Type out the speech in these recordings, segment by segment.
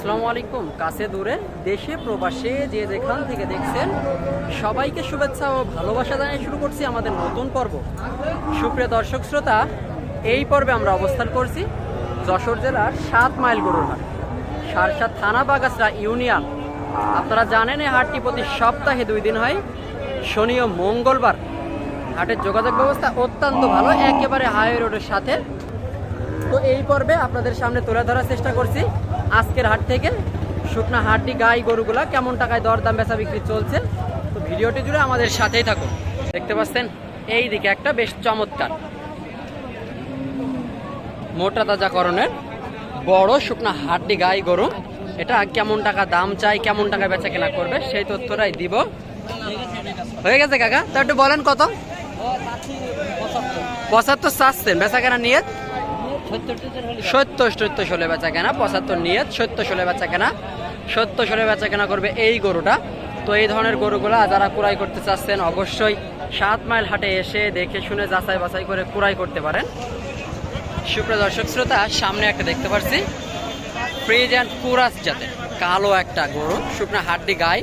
আসসালামু আলাইকুম। কাছে দূরে, দেশে, প্রবাসে, যে যেখান থেকে দেখছেন, সবাইকে শুভেচ্ছা ও ভালোবাসা জানিয়ে শুরু করছি আমাদের নতুন পর্ব। সুপ্রিয় দর্শক শ্রোতা, এই পর্বে আমরা অবস্থান করছি যশোর জেলার সাত মাইল গরুর হাট, সারসা থানা বাগাসরা ইউনিয়ন। আপনারা জানেন এই হাটটি প্রতি সপ্তাহে দুই দিন হয়। শনি ও মঙ্গলবার হাটের যোগাযোগ ব্যবস্থা অত্যন্ত ভালো, একেবারে হাইওয়ে রোডের সাথে। তো এই পর্বে আপনাদের সামনে তুলে ধরার চেষ্টা করছি। আজকের হাট থেকে শুকনা হাড্ডি গাই গরুগুলা কেমন টাকায় দরদাম বেচা বিক্রি চলছে, তো ভিডিওটি জুড়ে আমাদের সাথেই থাকুন। দেখতে পাচ্ছেন এই দিকে একটা বেশ চমৎকার। মোটা তাজাকরণের বড় শুকনা হাড্ডি গাই গরু। এটা কেমন টাকা দাম চাই, কেমন টাকা বেচা কেনা করবে, সেই তথ্যটাই দিব। হয়ে গেছে কাকা? তা একটু বলেন কত? পঁচাত্তর। চাচ্ছেন বেচা কেনা নিয়ে? সত্তর সত্তর ষোলো বেচা কেনা, পঁচাত্তর নিয়ত সত্তর ষোলো বেচা কেনা সত্তর ষোলো বেচা কেনা করবে এই গরুটা। তো এই ধরনের গরুগুলা যারা কুড়াই করতে চাচ্ছেন, অবশ্যই সাত মাইল হাটে এসে দেখে শুনে যাচাই বাছাই করে কুড়াই করতে পারেন। সুপ্রিয় দর্শক শ্রোতা, সামনে একটা দেখতে পাচ্ছি ফ্রিজ অ্যান্ড কুরাস জাতে কালো একটা গরু, শুকনা হাড্ডি গায়ে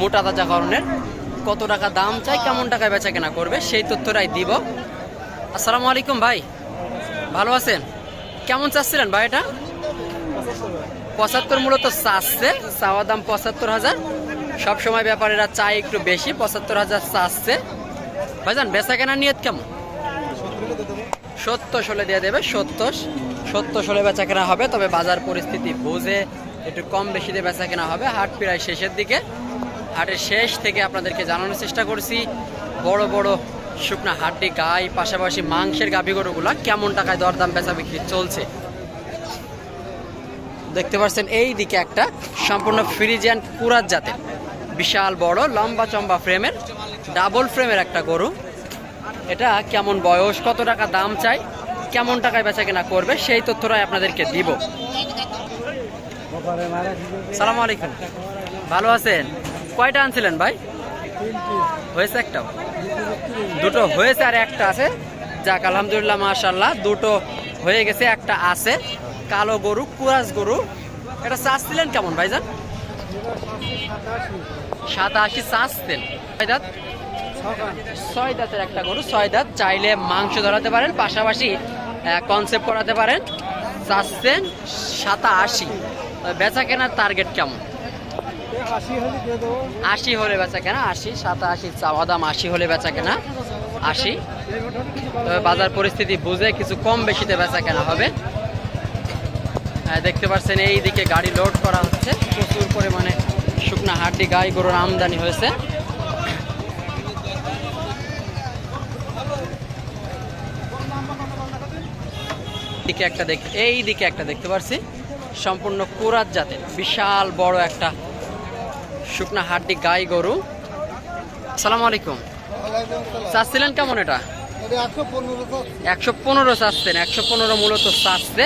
মোটা তাজা করণের কত টাকা দাম চাই, কেমন টাকায় বেচা কেনা করবে, সেই তথ্যটাই দিব। আসসালামু আলাইকুম ভাই। ভালো আছেন? কেমন চাচ্ছিলেন ভাই এটা? পঁচাত্তর মূলত চাচ্ছে, চাওয়া দাম পঁচাত্তর হাজার। সবসময় ব্যাপারীরা চাই একটু বেশি, পঁচাত্তর হাজার চাচ্ছে। ভাইজান, বেচা কেনা নিয়ত কেমন? সত্তর ষোলো দিয়ে দেবে, সত্তর। সত্তর ষোলো বেচা কেনা হবে, তবে বাজার পরিস্থিতি বুঝে একটু কম বেশি দিয়ে বেচা কেনা হবে। হাট প্রায় শেষের দিকে। হাটের শেষ থেকে আপনাদেরকে জানানোর চেষ্টা করছি, বড় বড় শুকনা হাড্ডি, গাই, পাশাপাশি মাংসের গাভী গরুগুলা কেমন টাকায় দরদাম বেচা বিক্রি চলছে? দেখতে পাচ্ছেন এই দিকে একটা সম্পূর্ণ ফ্রিজিয়ান কুরাত জাতের বিশাল বড়, লম্বা চম্বা ফ্রেমের, ডাবল ফ্রেমের একটা গরু। এটা কেমন বয়স, কত টাকা দাম চাই, কেমন টাকায় বেচা কেনা করবে, সেই তথ্যটাই আপনাদেরকে দিব। সালাম আলাইকুম। ভালো আছেন? কয়টা আনছিলেন ভাই? হয়েছে একটা দুটো হয়েছে আর একটা আছে। যাক, আলহামদুলিল্লাহ মাশাল্লাহ দুটো হয়ে গেছে, একটা আছে। কালো গরু, কুরাস গরু। এটা চাচ্ছিলেন কেমন, ভাইজান? সাত আশি চাচ্ছেন। ছয় দাঁত? ছয় দাঁতের একটা গরু, ছয় দাঁত। চাইলে মাংস ধরাতে পারেন, পাশাপাশি কনসেপ্ট করাতে পারেন। চাচ্ছেন সাতা আশি বেচা কেনার টার্গেট কেমন? আশি হলে বেচা কেনা, আশি, সাতা আশি চাওয়া দাম আশি হলে বেচা কেনা, আশি। তবে বাজার পরিস্থিতি বুঝে কিছু কম বেশিতে বেচা কেনা হবে। দেখতে পাচ্ছেন এই দিকে গাড়ি লোড করা হচ্ছে। প্রচুর পরিমাণে শুকনা হাড্ডি, গাই গরুর আমদানি হয়েছে। দিকে একটা দেখ এই দিকে একটা দেখতে পাচ্ছি সম্পূর্ণ কুরাত জাতের বিশাল বড় একটা শুকনা হাড্ডি গাই গরু। সালাম আলাইকুম। চাচ্ছিলেন কেমন এটা? একশো পনেরো চাচ্ছেন একশো পনেরো মূলত চাচ্ছে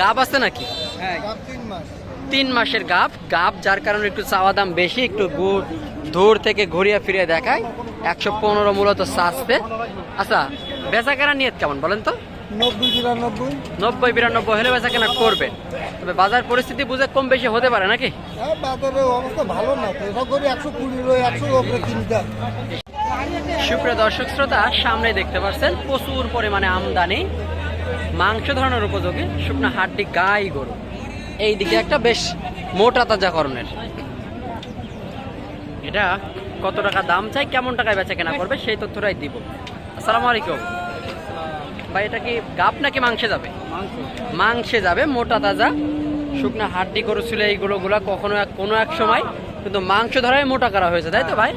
গাব আছে নাকি? তিন মাসের গাব। গাব যার কারণে একটু চাওয়া দাম বেশি একটু দূর থেকে ঘুরিয়ে ফিরিয়ে দেখায়। একশো পনেরো মূলত চাচ্ছে আচ্ছা বেচা কেনা নিয়ত কেমন বলেন তো? নব্বই বিরানব্বই। নব্বই বিরানব্বই হলে বেচা কেনা করবে। তবে বাজার পরিস্থিতি বুঝে কম বেশি হতে পারে নাকি? হ্যাঁ সুপ্রিয় দর্শক শ্রোতা সামনে দেখতে পাচ্ছেন প্রচুর পরিমাণে আমদানি মাংস ধরনের উপযোগী শুকনো হাড্ডি গাই গরু। এই দিকে একটা বেশ মোটা তাজা তাজাকরণের। এটা কত টাকা দাম চাই কেমন টাকায় বেচা কেনা করবে সেই তথ্যটাই দিব। আসসালামু আলাইকুম। ভাই এটা কি গাপ নাকি মাংসে যাবে? মাংসে। যাবে মোটা তাজা। শুকনা হাড্ডি গরু ছিল এইগুলো গুলা কখনো এক কোনো এক সময় কিন্তু মাংস ধরাই মোটা করা হয়েছে তাই তো ভাই?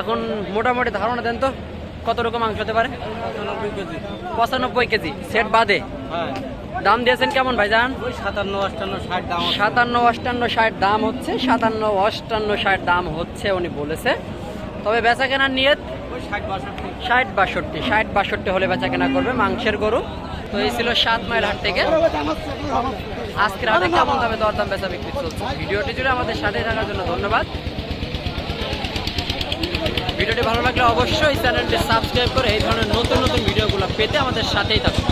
এখন মোটামুটি ধারণা দেন তো কত রকম মাংস হতে পারে? পঁচানব্বই কেজি। সেট বাদে। হ্যাঁ। দাম দিয়েছেন কেমন ভাইজান ওই সাতান্ন আটান্ন ষাট দাম সাতান্ন অষ্টান্ন ষাট দাম হচ্ছে সাতান্ন অষ্টান্ন ষাট দাম হচ্ছে উনি বলেছে। তবে বেচা কেনার নিয়ত ষাট বাষট্টি। ষাট বাষট্টি হলে বেচা কেনা করবে মাংসের গরু। তো এই ছিল সাত মাইল হাট থেকে। আজকের হাটে কেমন দামে দরদাম বেচা বিক্রি চলছে? ভিডিওটি জুড়ে আমাদের সাথে থাকার জন্য ধন্যবাদ। ভিডিওটি ভালো লাগলে অবশ্যই চ্যানেলটি সাবস্ক্রাইব করে এই ধরনের নতুন নতুন ভিডিওগুলো পেতে আমাদের সাথেই থাকুন।